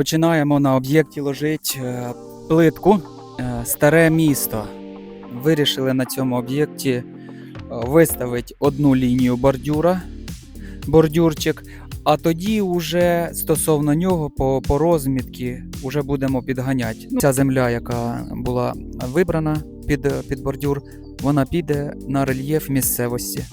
Починаємо на об'єкті ложити е, плитку е, Старе місто. Вирішили на цьому об'єкті е, виставити одну лінію бордюра, бордюрчик, а тоді вже стосовно нього по, по розмітки вже будемо підганяти. Ну, Ця земля, яка була вибрана під, під бордюр, вона піде на рельєф місцевості.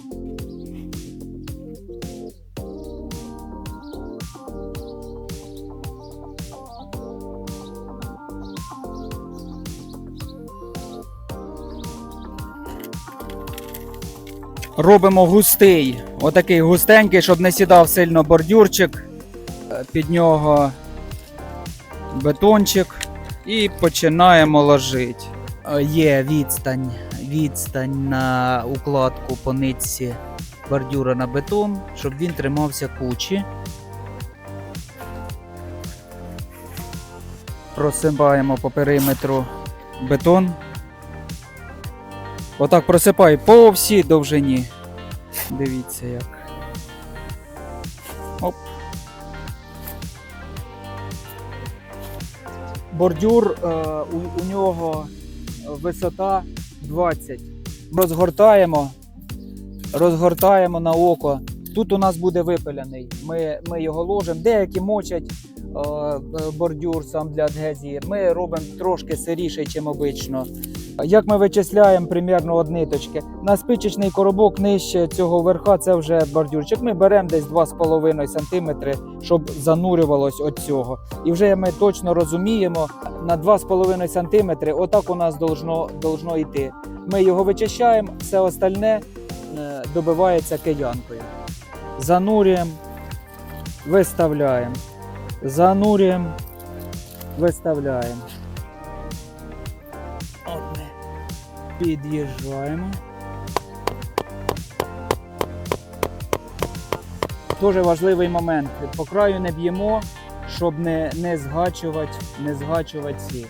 Робимо густий, отакий густенький, щоб не сідав сильно бордюрчик. Е, Під нього бетончик і починаємо ложити. Е, Є відстань, відстань на укладку по нитці бордюра на бетон, щоб він тримався кучі. Просипаємо по периметру бетон. Отак просипай по всій довжині. Дивіться як. Оп. Бордюр е, у, у нього висота 20. Розгортаємо. Розгортаємо на око. Тут у нас буде випиляний. Ми, ми його ложимо. Деякі мочать е, е, бордюр сам для адгезії. Ми робимо трошки сиріший, ніж обично. Як ми вичисляємо примірно од ниточки? На спичечний коробок нижче цього верха це вже бордюрчик. Ми беремо десь 2,5 см, щоб занурювалось от цього. І вже ми точно розуміємо, на 2,5 см отак у нас должно, должно йти. Ми його вичищаємо, все остальне е, добивається киянкою. Занурюємо, виставляємо. Занурюємо, виставляємо. Під'їжджаємо. Дуже важливий момент. По краю не б'ємо, щоб не, не згачувати, не згачувати ці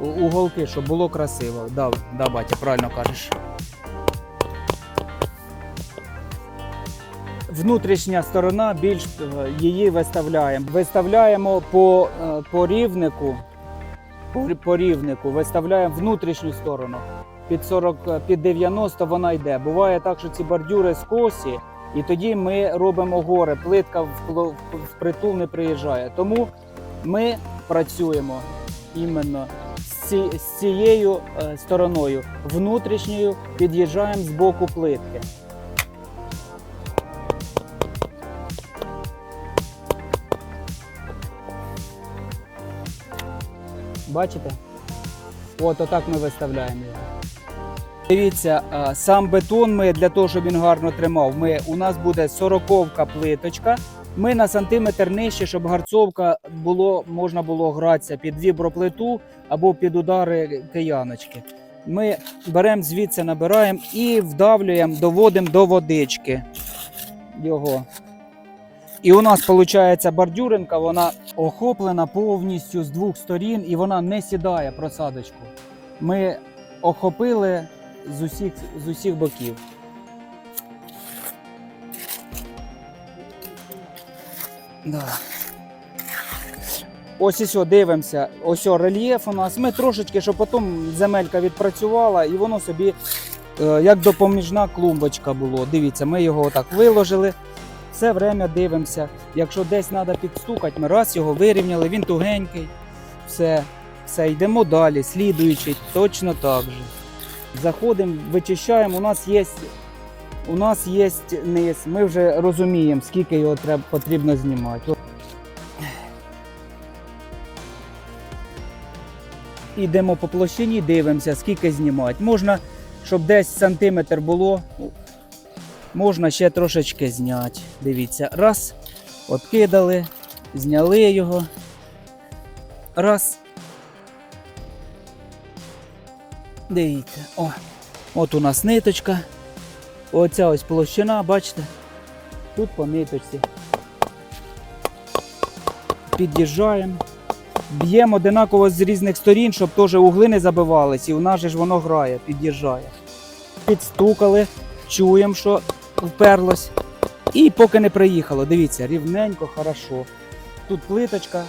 уголки, щоб було красиво. Да, да, батя, правильно кажеш. Внутрішня сторона більш е, її виставляємо. Виставляємо по, е, по рівнику. По рівнику виставляємо внутрішню сторону. Під 40, е, під 90 вона йде. Буває так, що ці бордюри скосі, і тоді ми робимо гори. Плитка в, притул не приїжджає. Тому ми працюємо іменно з цією е, стороною. Внутрішньою під'їжджаємо з боку плитки. Бачите? От отак ми виставляємо його. Дивіться, сам бетон ми для того, щоб він гарно тримав, ми, у нас буде 40 плиточка. Ми на сантиметр нижче, щоб гарцовка було, можна було гратися під віброплиту або під удари кияночки. Ми беремо звідси, набираємо і вдавлюємо, доводимо до водички його. І у нас виходить бордюринка, вона охоплена повністю з двох сторін і вона не сідає просадочку. Ми охопили з усіх, з усіх боків. Да. Ось все, дивимося. Ось о, рельєф у нас. Ми трошечки, щоб потім земелька відпрацювала, і воно собі е, як допоміжна клумбочка було. Дивіться, ми його отак виложили. Все время дивимося. Якщо десь треба підстукати, ми раз його вирівняли, він тугенький. Все, все, йдемо далі, слідуючий, точно так же. Заходимо, вичищаємо. У нас є, у нас є низ. Ми вже розуміємо, скільки його треба, потрібно знімати. Йдемо по площині, дивимося, скільки знімати. Можна, щоб десь сантиметр було, можна ще трошечки зняти. Дивіться, раз, откидали, зняли його. Раз. Дивіться, о, от у нас ниточка. Оця ось площина, бачите? Тут по ниточці. Під'їжджаємо. Б'ємо одинаково з різних сторін, щоб теж угли не забивались, і у нас же ж воно грає, під'їжджає. Підстукали, чуємо, що вперлось. І поки не приїхало, дивіться, рівненько, хорошо. Тут плиточка,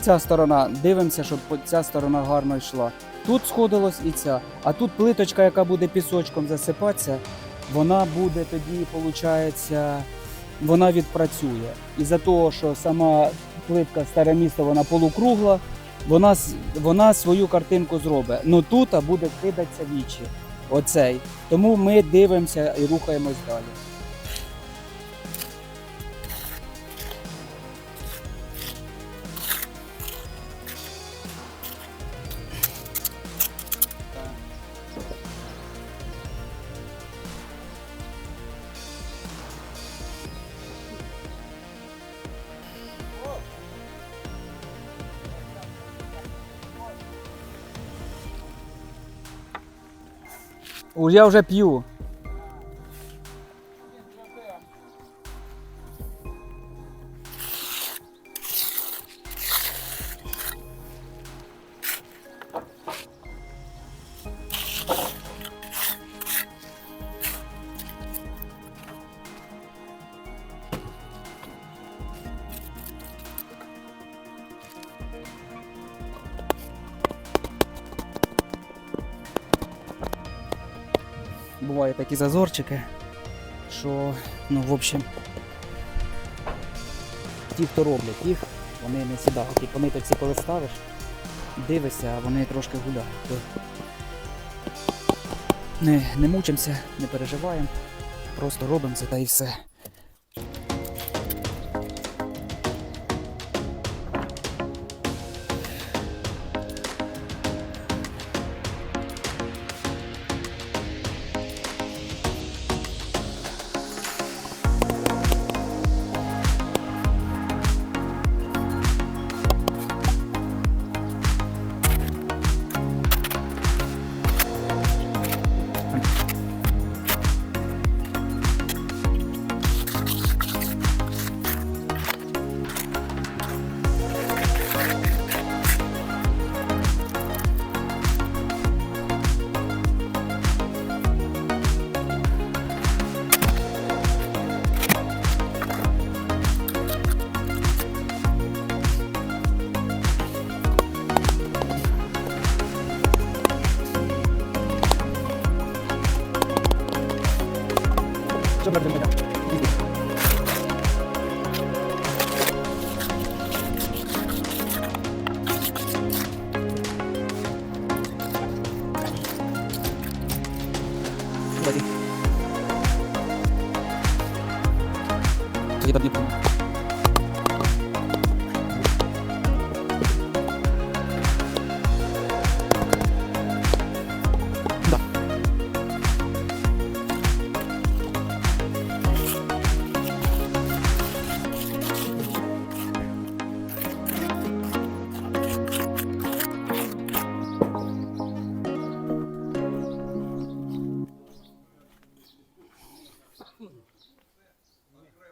ця сторона, дивимося, щоб ця сторона гарно йшла. Тут сходилось і ця. А тут плиточка, яка буде пісочком засипатися, вона буде тоді, виходить, вона відпрацює. Із-за того, що сама плитка старе місто, вона полукругла, вона, вона свою картинку зробить. Ну тут буде кидатися вічі. Оцей. Тому ми дивимося і рухаємось далі. Я вже п'ю. Бувають такі зазорчики, що, ну, в общем, ті, хто роблять їх, вони не сідають. І по ниточці, коли ставиш, дивишся, а вони трошки гуляють. Не, не мучимося, не переживаємо, просто робимо це та і все. langsung kerja kita Thank.